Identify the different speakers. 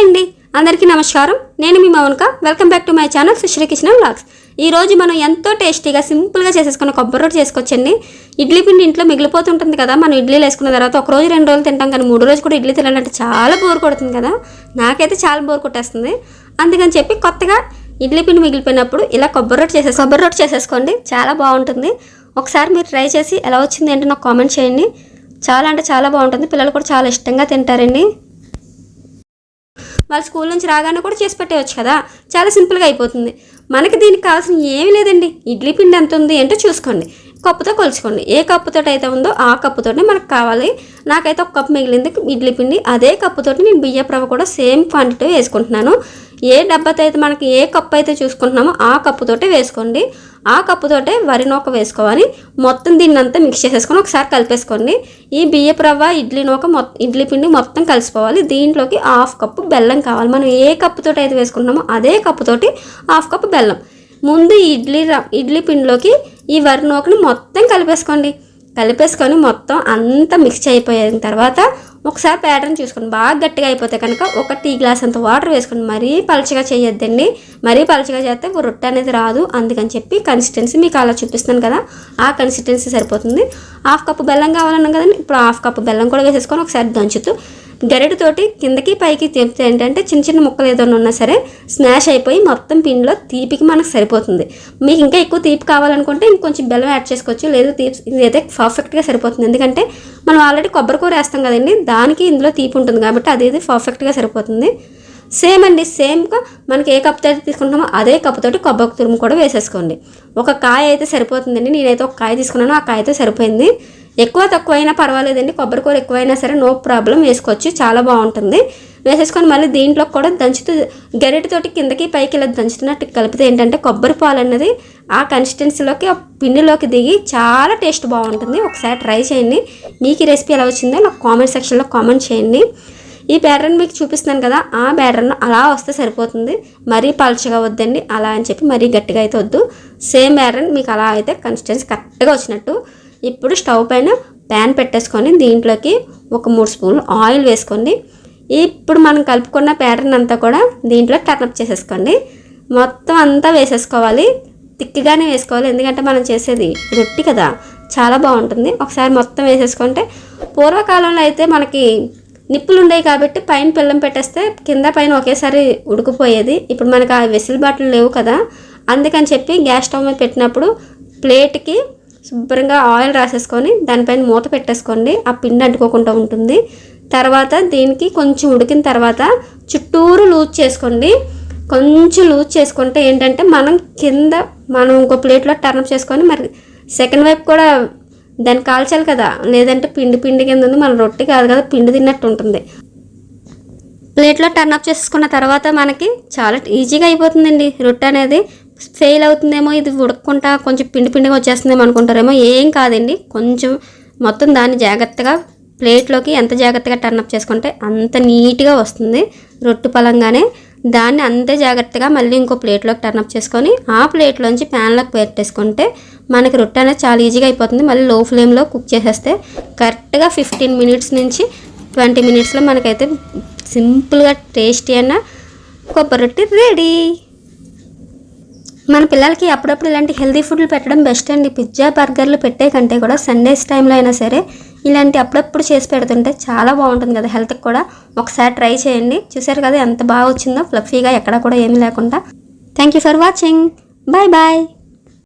Speaker 1: అండి. అందరికీ నమస్కారం. నేను మీ Mounika. Welcome back to my channel Sushrikrishna blogs ఈరోజు ఈ రోజు మనం ఎంతో టేస్టీగా సింపుల్గా చేసేసుకున్న కొబ్బరి రొట్టె చేసుకోవచ్చండి. ఇడ్లీ పిండి ఇంట్లో మిగిలిపోతుంటుంది కదా మనం ఇడ్లీలు వేసుకున్న తర్వాత ఒక రోజు రెండు రోజులు తింటాం కానీ మూడు రోజు కూడా ఇడ్లీ తినాలంటే చాలా బోర్ కొడుతుంది కదా. నాకైతే చాలా బోర్ కొట్టేస్తుంది. అందుకని చెప్పి కొత్తగా ఇడ్లీ పిండి మిగిలిపోయినప్పుడు ఇలా కొబ్బరి రొట్టె చేసేసి కొబ్బరి రొట్టె చేసేసుకోండి. చాలా బాగుంటుంది. ఒకసారి మీరు ట్రై చేసి ఎలా వచ్చింది ఏంటో నాకు కామెంట్ చేయండి. చాలా అంటే చాలా బాగుంటుంది. పిల్లలు కూడా చాలా ఇష్టంగా తింటారండి. వాళ్ళ స్కూల్ నుంచి రాగానే కూడా చేసి పెట్టేయచ్చు కదా. చాలా సింపుల్గా అయిపోతుంది. మనకి దీనికి కావాల్సిన ఏమీ లేదండి. ఇడ్లీ పిండి ఎంత ఉంది ఏంటో చూసుకోండి. కప్పుతో కొలుచుకోండి. ఏ కప్పుతో అయితే ఉందో ఆ కప్పుతోనే మనకు కావాలి. నాకైతే ఒక కప్పు మిగిలింది ఇడ్లీ పిండి. అదే కప్పుతోటి నేను బియ్యపు రవ్వ కూడా సేమ్ క్వాంటిటీ వేసుకుంటున్నాను. ఏ డబ్బాతో అయితే మనకి ఏ కప్పు అయితే చూసుకుంటున్నామో ఆ కప్పుతోటే వేసుకోండి. ఆ కప్పుతోటే వరి నూక వేసుకోవాలి. మొత్తం దీన్ని అంతా మిక్స్ చేసేసుకొని ఒకసారి కలిపేసుకోండి. ఈ బియ్యపు రవ్వ ఇడ్లీ నూక మొత్తం ఇడ్లీ పిండి మొత్తం కలిసిపోవాలి. దీంట్లోకి హాఫ్ కప్పు బెల్లం కావాలి. మనం ఏ కప్పుతోటి అయితే వేసుకుంటున్నామో అదే కప్పుతోటి హాఫ్ కప్పు బెల్లం. ముందు ఇడ్లీ ర- ఇడ్లీ పిండిలోకి ఈ వరి నూకని మొత్తం కలిపేసుకోండి. కలిపేసుకొని మొత్తం అంతా మిక్స్ అయిపోయిన తర్వాత ఒకసారి ప్యాటర్న్ చూసుకోండి బాగా గట్టిగా అయిపోతే కనుక ఒక టీ గ్లాస్ అంత వాటర్ వేసుకొని మరీ పలచగా చేయొద్దండి. మరీ పలచగా చేస్తే రొట్టె అనేది రాదు. అందుకని చెప్పి కన్సిస్టెన్సీ మీకు అలా చూపిస్తాను కదా ఆ కన్సిస్టెన్సీ సరిపోతుంది. హాఫ్ కప్పు బెల్లం కావాలన్నాం కదండి ఇప్పుడు హాఫ్ కప్పు బెల్లం కూడా వేసేసుకొని ఒకసారి దంచుతూ గరిటతోటి కిందకి పైకి తిప్పితే ఏంటంటే చిన్న చిన్న ముక్కలు ఏదైనా ఉన్నా సరే స్మాష్ అయిపోయి మొత్తం పిండిలో తీపికి మనకు సరిపోతుంది. మీకు ఇంకా ఎక్కువ తీపి కావాలనుకుంటే ఇంకొంచెం బెల్లం యాడ్ చేసుకోవచ్చు. లేదు తీపి ఇదైతే పర్ఫెక్ట్గా సరిపోతుంది. ఎందుకంటే మనం ఆల్రెడీ కొబ్బరి కూర వేస్తాం కదండి దానికి ఇందులో తీపి ఉంటుంది కాబట్టి అది ఇది పర్ఫెక్ట్గా సరిపోతుంది. సేమ్ అండి సేమ్గా మనకి ఏ కప్తో అయితే తీసుకుంటామో అదే కప్పుతోటి కొబ్బరి తురుము కూడా వేసేసుకోండి. ఒక కాయ అయితే సరిపోతుందండి నేనైతే ఒక కాయ తీసుకున్నాను ఆ కాయతో సరిపోయింది. ఎక్కువ తక్కువ అయినా పర్వాలేదండి కొబ్బరి కూర ఎక్కువైనా సరే నో ప్రాబ్లం వేసుకోవచ్చు చాలా బాగుంటుంది. వేసేసుకొని మళ్ళీ దీంట్లో కూడా దంచుతూ గరిటతోటి కిందకి పైకి ఇలా దంచుతున్నట్టు కలిపితే ఏంటంటే కొబ్బరి పాలు అన్నది ఆ కన్సిస్టెన్సీలోకి ఆ పిండిలోకి దిగి చాలా టేస్ట్ బాగుంటుంది. ఒకసారి ట్రై చేయండి. మీకు ఈ రెసిపీ ఎలా వచ్చిందో నాకు కామెంట్ సెక్షన్లో కామెంట్ చేయండి. ఈ బ్యాటర్ని మీకు చూపిస్తున్నాను కదా ఆ బ్యాటర్ను అలా వస్తే సరిపోతుంది. మరీ పలచగా వద్దండి అలా అని చెప్పి మరీ గట్టిగా అయితే వద్దు. సేమ్ బ్యాటర్ని మీకు అలా అయితే కన్సిస్టెన్సీ కరెక్ట్గా వచ్చినట్టు. ఇప్పుడు స్టవ్ పైన ప్యాన్ పెట్టేసుకొని దీంట్లోకి ఒక మూడు స్పూన్లు ఆయిల్ వేసుకోండి. ఇప్పుడు మనం కలుపుకున్న ప్యాటర్న్ అంతా కూడా దీంట్లో టర్నప్ చేసేసుకోండి. మొత్తం అంతా వేసేసుకోవాలి. తిక్కిగానే వేసుకోవాలి. ఎందుకంటే మనం చేసేది రొట్టి కదా. చాలా బాగుంటుంది. ఒకసారి మొత్తం వేసేసుకుంటే పూర్వకాలంలో అయితే మనకి నిప్పులు ఉండేవి కాబట్టి పైన పిల్లం పెట్టేస్తే కింద పైన ఒకేసారి ఉడికిపోయేది. ఇప్పుడు మనకు ఆ వెసులుబాట్లు లేవు కదా. అందుకని చెప్పి గ్యాస్ స్టవ్ మీద పెట్టినప్పుడు ప్లేట్కి శుభ్రంగా ఆయిల్ రాసేసుకొని దానిపైన మూత పెట్టేసుకోండి. ఆ పిండి అంటుకోకుండా ఉంటుంది. తర్వాత దీనికి కొంచెం ఉడికిన తర్వాత చుట్టూరు లూజ్ చేసుకోండి. కొంచెం లూజ్ చేసుకుంటే ఏంటంటే మనం కింద మనం ఇంకో ప్లేట్లో టర్నప్ చేసుకొని మరి సెకండ్ వైపు కూడా దాన్ని కాల్చాలి కదా. లేదంటే పిండి పిండి కింద ఉంది. మన రొట్టె కాదు కదా పిండి తిన్నట్టు ఉంటుంది. ప్లేట్లో టర్న్ అప్ చేసుకున్న తర్వాత మనకి చాలా ఈజీగా అయిపోతుందండి రొట్టె అనేది. ఫెయిల్ అవుతుందేమో ఇది ఉడకకుండా కొంచెం పిండి పిండిగా వచ్చేస్తుందేమో అనుకుంటారేమో ఏం కాదండి. కొంచెం మొత్తం దాన్ని జాగ్రత్తగా ప్లేట్లోకి ఎంత జాగ్రత్తగా టర్న్ అప్ చేసుకుంటే అంత నీట్గా వస్తుంది రొట్టు పలంగానే. దాన్ని అంతే జాగ్రత్తగా మళ్ళీ ఇంకో ప్లేట్లోకి టర్న్ అప్ చేసుకొని ఆ ప్లేట్లోంచి ప్యాన్లోకి పెట్టేసుకుంటే మనకి రొట్టె అనేది చాలా ఈజీగా అయిపోతుంది. మళ్ళీ లో ఫ్లేమ్లో కుక్ చేసేస్తే కరెక్ట్గా ఫిఫ్టీన్ మినిట్స్ నుంచి ట్వంటీ మినిట్స్లో మనకైతే సింపుల్గా టేస్టీ అయిన కొబ్బరి రొట్టె రెడీ. మన పిల్లలకి అప్పుడప్పుడు ఇలాంటి హెల్తీ ఫుడ్లు పెట్టడం బెస్ట్ అండి. పిజ్జా బర్గర్లు పెట్టే కంటే కూడా సండేస్ టైంలో అయినా సరే ఇలాంటి అప్పుడప్పుడు చేసి పెడుతుంటే చాలా బాగుంటుంది కదా హెల్త్కి కూడా. ఒకసారి ట్రై చేయండి. చూసారు కదా ఎంత బాగా వచ్చిందో ఫ్లఫీగా ఎక్కడ కూడా ఏమీ లేకుండా. Thank you for watching bye bye